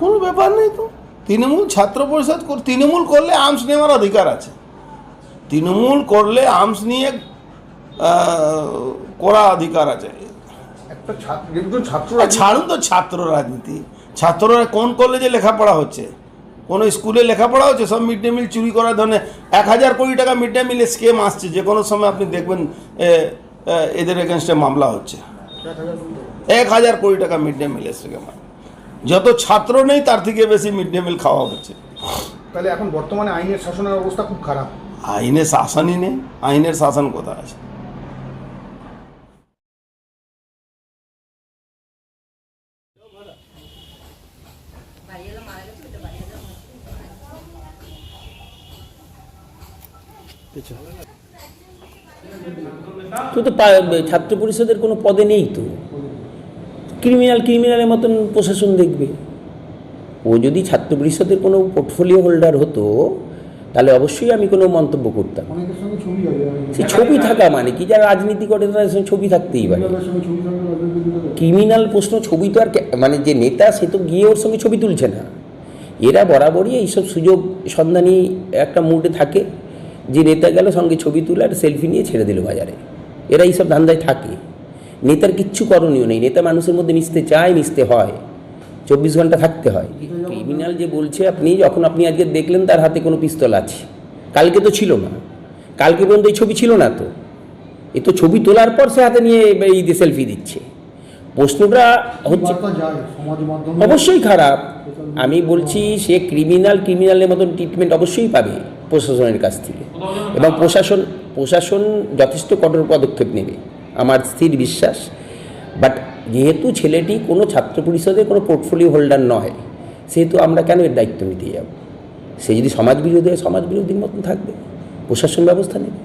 কোনো ব্যাপার নেই তো। তৃণমূল ছাত্র পরিষদ তৃণমূল করলে আর্মস নেওয়ার অধিকার আছে। তৃণমূল করলে আর্মস নিয়ে করা অধিকার আছে। ছাড়ুন তো ছাত্র রাজনীতি। ছাত্ররা কোন কলেজে লেখাপড়া হচ্ছে? কোনো স্কুলে লেখাপড়া হচ্ছে? সব মিড ডে মিল চুরি করার ধরনের এক হাজার কোটি টাকা মিড ডে মিলে স্কেম আসছে। যে কোনো সময় আপনি দেখবেন এদের এগেনস্টে মামলা হচ্ছে। এক হাজার কোটি টাকা। মিড ডে মিলের স্কেম যত ছাত্র নেই তার থেকে বেশি মিড ডে মিল খাওয়া হচ্ছে। তাহলে এখন বর্তমানে আইনের শাসনের অবস্থা খুব খারাপ। আইনের শাসনই নেই আইনের শাসন কোথায় আছে? তো তো ছাত্র পরিষদের কোনো পদে নেই তো। ক্রিমিনাল ক্রিমিনালের মতন প্রশাসন দেখবে। ও যদি ছাত্র পরিষদের কোনো পোর্টফোলিও হোল্ডার হতো তাহলে অবশ্যই আমি কোনো মন্তব্য করতাম। সে ছবি থাকা মানে কি? যারা রাজনীতি করে তাদের সঙ্গে ছবি থাকতেই পারে। ক্রিমিনাল প্রশ্ন ছবি তো আর মানে যে নেতা সে তো গিয়ে ওর সঙ্গে ছবি তুলছে না। এরা বরাবরই এইসব সুযোগ সন্ধানী একটা মুডে থাকে। যে নেতা গেল সঙ্গে ছবি তুলে আর সেলফি নিয়ে ছেড়ে দিল বাজারে। এরা এইসব ধান্দায় থাকে। নেতার কিচ্ছু করণীয় নেই। নেতা মানুষের মধ্যে মিশতে চায় মিশতে হয়। চব্বিশ ঘণ্টা থাকতে হয়। ক্রিমিনাল যে বলছে আপনি যখন আপনি আজকে দেখলেন তার হাতে কোনো পিস্তল আছে কালকে তো ছিল না। কালকে পর্যন্ত এই ছবি ছিল না তো। এ তো ছবি তোলার পর সে হাতে নিয়ে এই যে সেলফি দিচ্ছে। প্রশ্নটা হচ্ছে অবশ্যই খারাপ। আমি বলছি সে ক্রিমিনাল ক্রিমিনালের মতন ট্রিটমেন্ট অবশ্যই পাবে প্রশাসনের কাছ থেকে। এবং প্রশাসন প্রশাসন যথেষ্ট কঠোর পদক্ষেপ নেবে। আমার স্থির বিশ্বাস। বাট যেহেতু ছেলেটি কোনো ছাত্র পরিষদের কোনো পোর্টফোলিও হোল্ডার নয় সেহেতু আমরা কেন এর দায়িত্ব নিতে যাব? সে যদি সমাজ বিরোধী হয় সমাজ বিরোধীর মতন থাকবে। প্রশাসন ব্যবস্থা নেবে।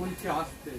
বলছে আসতে